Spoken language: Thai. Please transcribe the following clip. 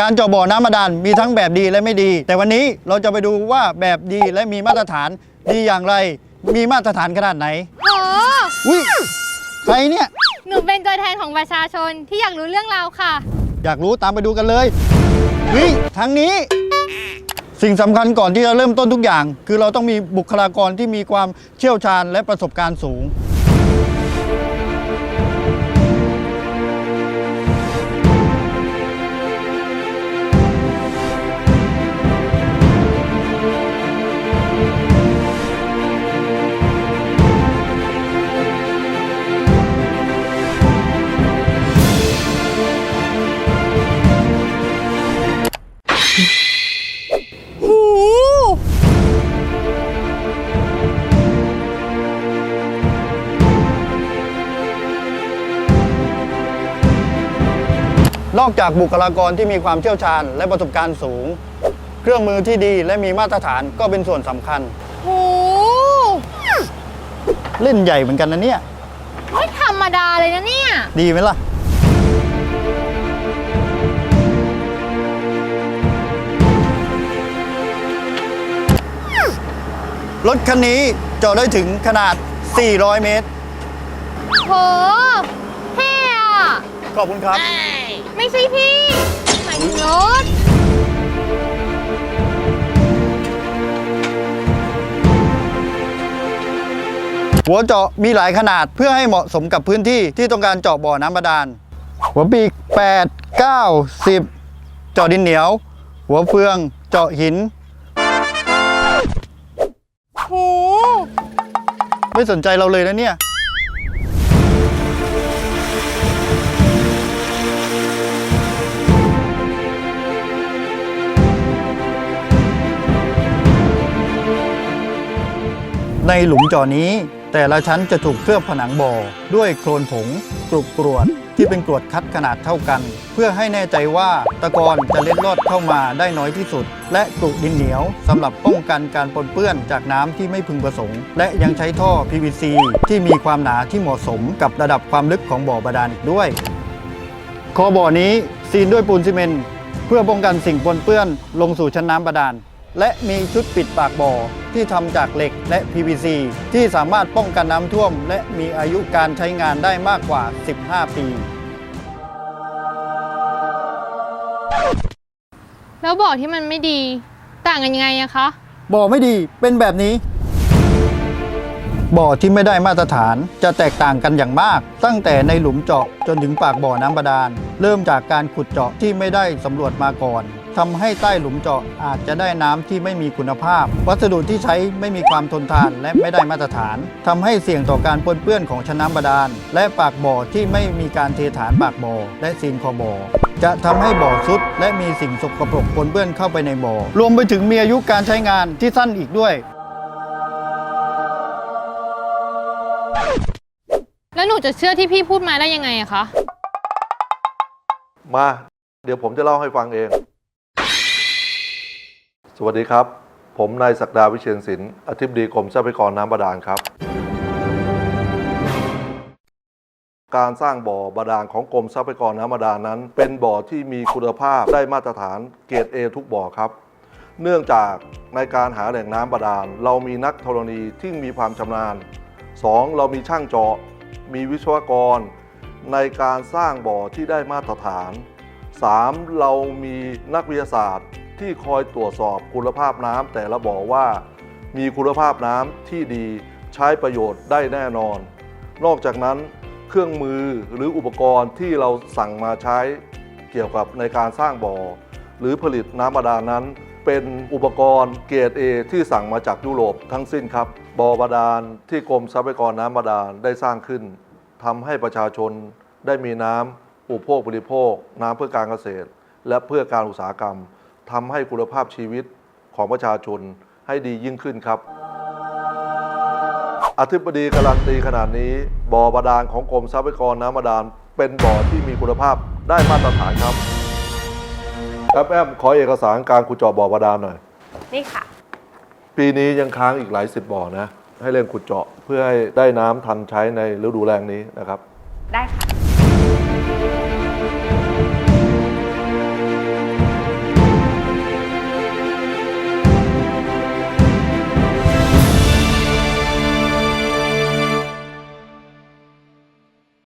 การเจาะบ่อน้ำบาดาลมีทั้งแบบดีและไม่ดี แต่วันนี้เราจะไปดูว่าแบบดีและมีมาตรฐานดีอย่างไร มีมาตรฐานขนาดไหนโอ้อุ้ยใครเนี่ย หนูเป็นตัวแทนของประชาชนที่อยากรู้เรื่องราวค่ะ อยากรู้ตามไปดูกันเลยวิ่งทางนี้ สิ่งสำคัญก่อนที่จะเริ่มต้นทุกอย่าง คือเราต้องมีบุคลากรที่มีความเชี่ยวชาญและประสบการณ์สูง นอกจากบุคลากรที่มีความเชี่ยวชาญ และประสบการณ์สูง เครื่องมือที่ดีและมีมาตรฐานก็เป็นส่วนสำคัญหูเล่นใหญ่เหมือนกันนะเนี่ย ไม่ธรรมดาเลยนะเนี่ย ดีไหมล่ะ รถคันนี้จอดได้ถึงขนาด 400 เมตร โหเท่อะ ขอบคุณครับ ไม่ใช่พี่หมายถึงรถ หัวเจาะมีหลายขนาดเพื่อให้เหมาะสมกับพื้นที่ที่ต้องการเจาะบ่อน้ำบาดาล หัวปีก 8 9 10 เจาะดินเหนียว หัวเฟือง เจาะหิน หู ไม่สนใจเราเลยนะเนี่ย ในหลุมเจาะนี้ แต่ละชั้นจะถูกเคลือบผนังบ่อ ด้วยโคลนผงกรุบกรวดที่เป็นกรวดคัดขนาดเท่ากัน เพื่อให้แน่ใจว่าตะกอนจะเล็ดลอดเข้ามาได้น้อยที่สุด และกรุดินเหนียวสำหรับป้องกันการปนเปื้อนจากน้ำที่ไม่พึงประสงค์ และยังใช้ท่อ PVC ที่มีความหนาที่เหมาะสมกับระดับความลึกของบ่อบาดาลอีกด้วยคอบ่อนี้ซีนด้วยปูนซีเมนต์เพื่อป้องกันสิ่งปนเปื้อนลงสู่ชั้นน้ำบาดาล และมีชุดปิดปากบ่อที่ทำจากเหล็กและ PVC ที่สามารถป้องกันน้ำท่วม และมีอายุการใช้งานได้มากกว่า 15 ปี แล้วบอกที่มันไม่ดี ต่างกันยังไงอะคะ บ่อไม่ดีเป็นแบบนี้ บ่อที่ไม่ได้มาตรฐานจะแตกต่างกันอย่างมาก ตั้งแต่ในหลุมเจาะจนถึงปากบ่อน้ำบาดาล เริ่มจากการขุดเจาะที่ไม่ได้สำรวจมาก่อน ทำให้ใต้หลุมเจาะอาจจะได้น้ำที่ไม่มีคุณภาพ วัสดุที่ใช้ไม่มีความทนทานและไม่ได้มาตรฐานทำให้เสี่ยงต่อการปนเปื้อนของชั้นน้ำบาดาล และปากบ่อที่ไม่มีการเทฐานปากบ่อและซีนคอบ่อจะทำให้บ่อซุด และมีสิ่งสกปรกปนเปื้อนเข้าไปในบ่อ รวมไปถึงมีอายุการใช้งานที่สั้นอีกด้วยแล้วหนูจะเชื่อที่พี่พูดมาได้ยังไงอะคะ มา เดี๋ยวผมจะเล่าให้ฟังเอง สวัสดีครับ ผมนายศักดาวิเชียนศิลป์อธิบดีกรมทรัพยากรน้ำบาดาลครับ การสร้างบ่อบาดาลของกรมทรัพยากรน้ำบาดาลนั้น เป็นบ่อที่มีคุณภาพได้มาตรฐานเกรด A ทุกบ่อครับ เนื่องจากในการหาแหล่งน้ำบาดาล เรามีนักธรณีที่มีความชำนาญ 2. เรามีช่างเจาะ มีวิศวกร ในการสร้างบ่อที่ได้มาตรฐาน 3. เรามีนักวิทยาศาสตร์ ที่คอยตรวจสอบคุณภาพน้ำแต่ละบ่อว่า มีคุณภาพน้ำที่ดีใช้ประโยชน์ได้แน่นอน นอกจากนั้นเครื่องมือหรืออุปกรณ์ที่เราสั่งมาใช้เกี่ยวกับในการสร้างบ่อ หรือผลิตน้ำบาดาลนั้น เป็นอุปกรณ์เกรด A ที่สั่งมาจากยุโรปทั้งสิ้นครับบ่อบาดาลที่กรมทรัพยากรน้ำบาดาลได้สร้างขึ้นทำให้ประชาชนได้มีน้ำอุปโภคบริโภค น้ำเพื่อการเกษตร และเพื่อการอุตสาหกรรม ทำให้คุณภาพชีวิตของประชาชนให้ดียิ่งขึ้นครับ อธิบดีการันตีขนาดนี้บ่อบาดาลของกรมทรัพยากรน้ำบาดาลเป็นบ่อที่มีคุณภาพได้มาตรฐานครับแอปแอมขอเอกสารการขุดเจาะบ่อบาดาลหน่อย นี่ค่ะ ปีนี้ยังค้างอีกหลายสิบบ่อนะ ให้เร่งขุดเจาะเพื่อให้ได้น้ำทันใช้ในฤดูแล้งนี้นะครับ ได้ค่ะ